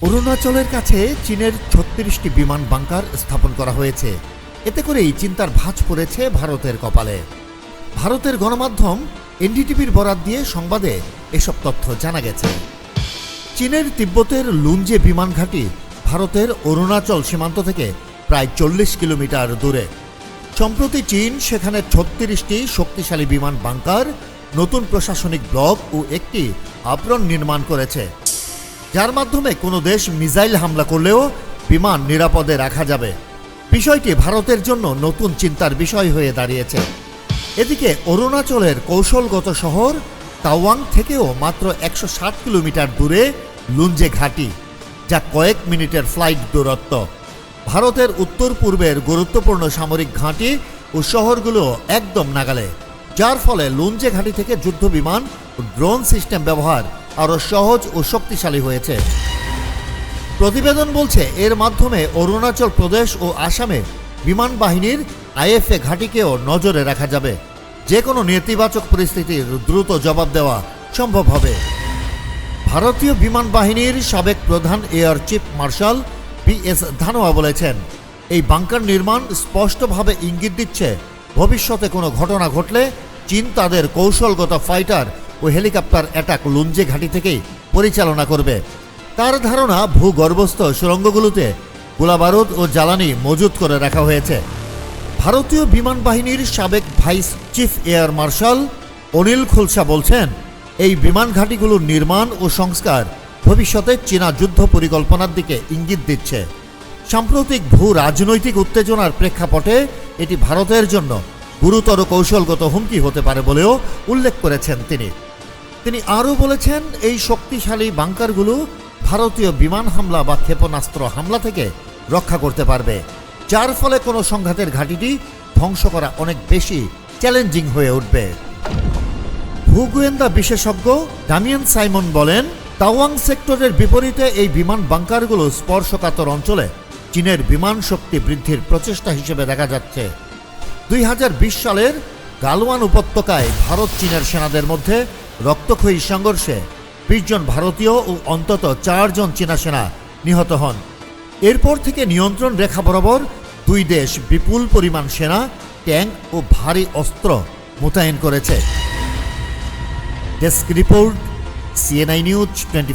অরুণাচলের কাছে চীনের ছত্রিশটি বিমান বাংকার স্থাপন করা হয়েছে। এতে করেই চিন্তার ভাঁজ পড়েছে ভারতের কপালে। ভারতের গণমাধ্যম এনডিটিভির বরাত দিয়ে সংবাদে এসব তথ্য জানা গেছে। চীনের তিব্বতের লুঞ্জে বিমান ঘাঁটি ভারতের অরুণাচল সীমান্ত থেকে প্রায় চল্লিশ কিলোমিটার দূরে। সম্প্রতি চীন সেখানে ছত্রিশটি শক্তিশালী বিমান বাংকার, নতুন প্রশাসনিক ব্লক ও একটি আবরণ নির্মাণ করেছে। যার মাধ্যমে কোনো দেশ মিসাইল হামলা করলেও বিমান নিরাপদে রাখা যাবে। বিষয়টি ভারতের জন্য নতুন চিন্তার বিষয় হয়ে দাঁড়িয়েছে। এদিকে অরুণাচলের কৌশলগত শহর তাওয়াং থেকেও মাত্র একশো ষাট কিলোমিটার দূরে লুঞ্জে ঘাঁটি, যা কয়েক মিনিটের ফ্লাইট দূরত্ব। ভারতের উত্তর পূর্বের গুরুত্বপূর্ণ সামরিক ঘাঁটি ও শহরগুলো একদম নাগালে, যার ফলে লুঞ্জে ঘাঁটি থেকে যুদ্ধ বিমান ও ড্রোন সিস্টেম ব্যবহার আরও সহজ ও শক্তিশালী হয়েছে। প্রতিবেদন বলছে, এর মাধ্যমে অরুণাচল প্রদেশ ও আসামে বিমান বাহিনীর আইএফএ ঘাঁটিকেও নজরে রাখা যাবে। যে কোনো নেতিবাচক পরিস্থিতির দ্রুত জবাব দেওয়া সম্ভব হবে। ভারতীয় বিমান বাহিনীর সাবেক প্রধান air chief marshal B S Dhanoa বলেছেন, এই বাংকার নির্মাণ স্পষ্টভাবে ইঙ্গিত দিচ্ছে, ভবিষ্যতে কোনো ঘটনা ঘটলে চীন তাদের কৌশলগত ফাইটার ও হেলিকপ্টার অ্যাটাক লুঞ্জে ঘাঁটি থেকেই পরিচালনা করবে। তার ধারণা, ভূগর্ভস্থ সুড়ঙ্গগুলোতে গোলাবারুদ ও জ্বালানি মজুত করে রাখা হয়েছে। ভারতীয় বিমান বাহিনীর সাবেক vice chief air marshal Anil খুলসা বলছেন, এই বিমান ঘাঁটিগুলোর নির্মাণ ও সংস্কার ভবিষ্যতে চীনা যুদ্ধ পরিকল্পনার দিকে ইঙ্গিত দিচ্ছে। সাম্প্রতিক ভূ রাজনৈতিক উত্তেজনার প্রেক্ষাপটে এটি ভারতের জন্য গুরুতর কৌশলগত হুমকি হতে পারে বলেও উল্লেখ করেছেন তিনি। তিনি আরও বলেছেন, এই শক্তিশালী বাংকারগুলো ভারতীয় বিমান হামলা বা ক্ষেপণাস্ত্র হামলা থেকে রক্ষা করতে পারবে, যার ফলে কোনো সংঘাতের ঘাঁটিটি ধ্বংস করা অনেক বেশি চ্যালেঞ্জিং হয়ে উঠবে। ভূগোয়েন্দা বিশেষজ্ঞ ডামিয়ান সাইমন বলেন, তাওয়াং সেক্টরের বিপরীতে এই বিমান বাংকারগুলো স্পর্শকাতর অঞ্চলে চীনের বিমান শক্তি বৃদ্ধির প্রচেষ্টা হিসেবে দেখা যাচ্ছে। দুই হাজার বিশ সালের গালওয়ান উপত্যকায় ভারত চীনের সেনাদের মধ্যে রক্তক্ষয়ী সংঘর্ষে বিশজন ভারতীয় ও অন্তত চারজন চীনা সেনা নিহত হন। এরপর থেকে নিয়ন্ত্রণ রেখা বরাবর দুই দেশ বিপুল পরিমাণ সেনা, ট্যাঙ্ক ও ভারী অস্ত্র মোতায়েন করেছে। Desk report, CNI news twenty